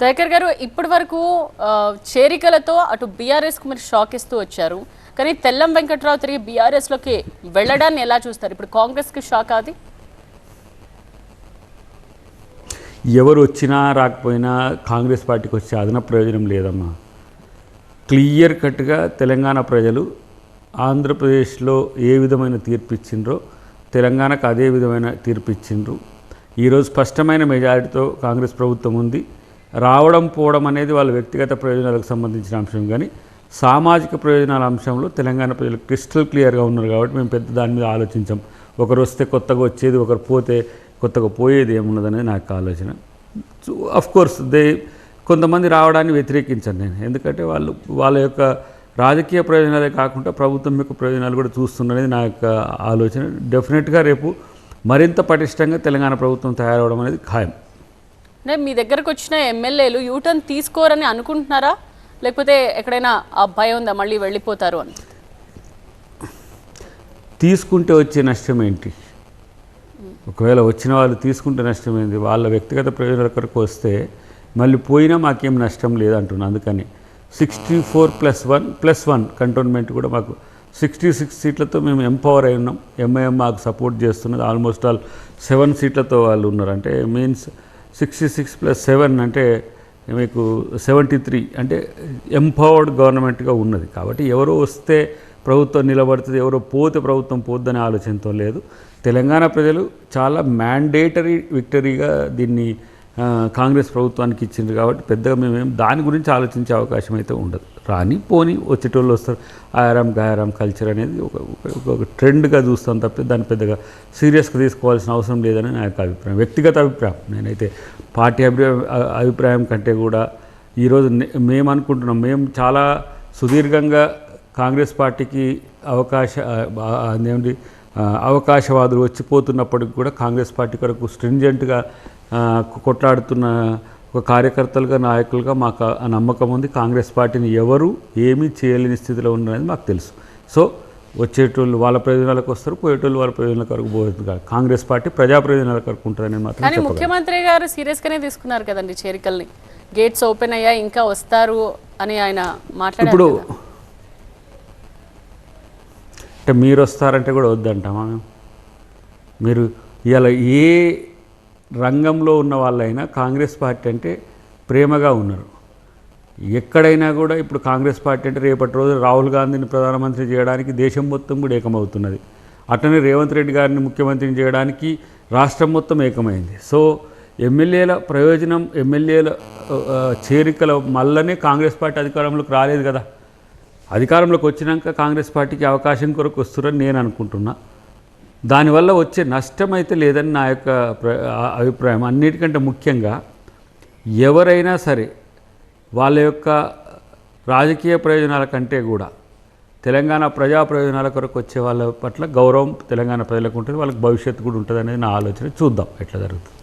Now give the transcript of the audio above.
దయాకర్ గారు ఇప్పటి వరకు చేరికలతో అటు బీఆర్ఎస్కు మీరు షాక్ ఇస్తూ వచ్చారు. కానీ తెల్లం వెంకట్రావు తిరిగి బీఆర్ఎస్లోకి వెళ్ళడాన్ని ఎలా చూస్తారు? ఇప్పుడు కాంగ్రెస్కి షాక్ అది? ఎవరు వచ్చినా రాకపోయినా కాంగ్రెస్ పార్టీకి వచ్చే అదన ప్రయోజనం లేదమ్మా. క్లియర్ కట్గా తెలంగాణ ప్రజలు ఆంధ్రప్రదేశ్లో ఏ విధమైన తీర్పు ఇచ్చిండ్రో తెలంగాణకు అదే విధమైన తీర్పు ఇచ్చిండ్రు. ఈరోజు స్పష్టమైన మెజారిటీతో కాంగ్రెస్ ప్రభుత్వం ఉంది. రావడం పోవడం అనేది వాళ్ళ వ్యక్తిగత ప్రయోజనాలకు సంబంధించిన అంశం. కానీ సామాజిక ప్రయోజనాల అంశంలో తెలంగాణ ప్రజలు క్రిస్టల్ క్లియర్గా ఉన్నారు కాబట్టి మేము పెద్ద దాని మీద ఆలోచించాం. ఒకరు వస్తే కొత్తగా వచ్చేది ఒకరు పోతే కొత్తగా పోయేది ఏమున్నదనేది నాకు ఆలోచన. అఫ్ కోర్స్ దే కొంతమంది రావడాన్ని వ్యతిరేకించాను నేను. ఎందుకంటే వాళ్ళు వాళ్ళ యొక్క రాజకీయ ప్రయోజనాలే కాకుండా ప్రభుత్వం యొక్క ప్రయోజనాలు కూడా చూస్తున్నది నా యొక్క ఆలోచన. డెఫినెట్గా రేపు మరింత పటిష్టంగా తెలంగాణ ప్రభుత్వం తయారవడం అనేది ఖాయం. అంటే మీ దగ్గరకు వచ్చిన ఎమ్మెల్యేలు యూటర్న్ తీసుకోరని అనుకుంటున్నారా? లేకపోతే ఎక్కడైనా ఆ భయం ఉందా? మళ్ళీ వెళ్ళిపోతారు అని. తీసుకుంటే వచ్చే నష్టం ఏంటి? ఒకవేళ వచ్చిన వాళ్ళు తీసుకుంటే నష్టం ఏంటి వాళ్ళ వ్యక్తిగత ప్రయోజనాల కొరకు వస్తే మళ్ళీ పోయినా మాకేం నష్టం లేదంటున్నా అందుకని sixty four plus one plus one cantonment కూడా మాకు సిక్స్టీ సిక్స్ సీట్లతో మేము ఎంపవర్ అయి ఉన్నాం. ఎంఐఎం మాకు సపోర్ట్ చేస్తున్నది. ఆల్మోస్ట్ ఆల్ సెవెన్ సీట్లతో వాళ్ళు ఉన్నారు. అంటే means sixty six plus seven అంటే మీకు సెవెంటీ త్రీ అంటే ఎంపవర్డ్ గవర్నమెంట్గా ఉన్నది. కాబట్టి ఎవరో వస్తే ప్రభుత్వం నిలబడుతుంది ఎవరో పోతే ప్రభుత్వం పోద్దనే ఆలోచనతో లేదు. తెలంగాణ ప్రజలు చాలా మ్యాండేటరీ విక్టరీగా దీన్ని కాంగ్రెస్ ప్రభుత్వానికి ఇచ్చింది కాబట్టి పెద్దగా మేమేం దాని గురించి ఆలోచించే అవకాశం అయితే ఉండదు. రాని పోని వచ్చేటోళ్ళు వస్తారు. ఆయారాం గాయారాం కల్చర్ అనేది ఒక ఒక- ట్రెండ్గా చూస్తాం తప్పితే దాన్ని పెద్దగా సీరియస్గా తీసుకోవాల్సిన అవసరం లేదని నా యొక్క అభిప్రాయం. వ్యక్తిగత అభిప్రాయం. నేనైతే పార్టీ అభిప్రాయం అభిప్రాయం కంటే కూడా ఈరోజు మేము అనుకుంటున్నాం. మేము చాలా సుదీర్ఘంగా కాంగ్రెస్ పార్టీకి అవకాశ అదేమిటి అవకాశవాదులు వచ్చిపోతున్నప్పటికి కూడా కాంగ్రెస్ పార్టీ కొరకు స్ట్రింజెంట్గా కొట్లాడుతున్న ఒక కార్యకర్తలుగా నాయకులుగా మాకు ఆ నమ్మకం ఉంది. కాంగ్రెస్ పార్టీని ఎవరు ఏమీ చేయలేని స్థితిలో ఉన్నది మాకు తెలుసు. సో వచ్చేటోళ్ళు వాళ్ళ ప్రయోజనాలకు వస్తారు పోయేటోళ్ళు వాళ్ళ ప్రయోజనాల కొరకు పోతుంది కాదు. కాంగ్రెస్ పార్టీ ప్రజా ప్రయోజనాల కొరకు ఉంటుందని మాత్రం ముఖ్యమంత్రి గారు సీరియస్గానే తీసుకున్నారు కదండి చేరికల్ని. గేట్స్ ఓపెన్ అయ్యా ఇంకా వస్తారు అని ఆయన మాట్లాడారు ఇప్పుడు. అంటే మీరు వస్తారంటే కూడా వద్దంటామా మేము? మీరు ఇవాళ ఏ రంగంలో ఉన్న వాళ్ళైనా కాంగ్రెస్ పార్టీ అంటే ప్రేమగా ఉన్నారు. ఎక్కడైనా కూడా ఇప్పుడు కాంగ్రెస్ పార్టీ అంటే రేపటి రోజు రాహుల్ గాంధీని ప్రధానమంత్రి చేయడానికి దేశం మొత్తం కూడా ఏకమవుతున్నది. అట్లనే రేవంత్ రెడ్డి గారిని ముఖ్యమంత్రిని చేయడానికి రాష్ట్రం మొత్తం ఏకమైంది. సో ఎమ్మెల్యేల ప్రయోజనం ఎమ్మెల్యేల చేరికల మల్లనే కాంగ్రెస్ పార్టీ అధికారంలోకి రాలేదు కదా. అధికారంలోకి వచ్చినాక కాంగ్రెస్ పార్టీకి అవకాశం కొరకు వస్తురని నేను అనుకుంటున్నా. దానివల్ల వచ్చే నష్టం అయితే లేదని నా యొక్క ప్ర- అభిప్రాయం. అన్నిటికంటే ముఖ్యంగా ఎవరైనా సరే వాళ్ళ యొక్క రాజకీయ ప్రయోజనాల కంటే కూడా తెలంగాణ ప్రజా ప్రయోజనాల కొరకు వచ్చే వాళ్ళ పట్ల గౌరవం తెలంగాణ ప్రజలకు ఉంటుంది వాళ్ళకి భవిష్యత్తు కూడా ఉంటుంది అనేది నా ఆలోచన. చూద్దాం ఎట్లా జరుగుతుంది.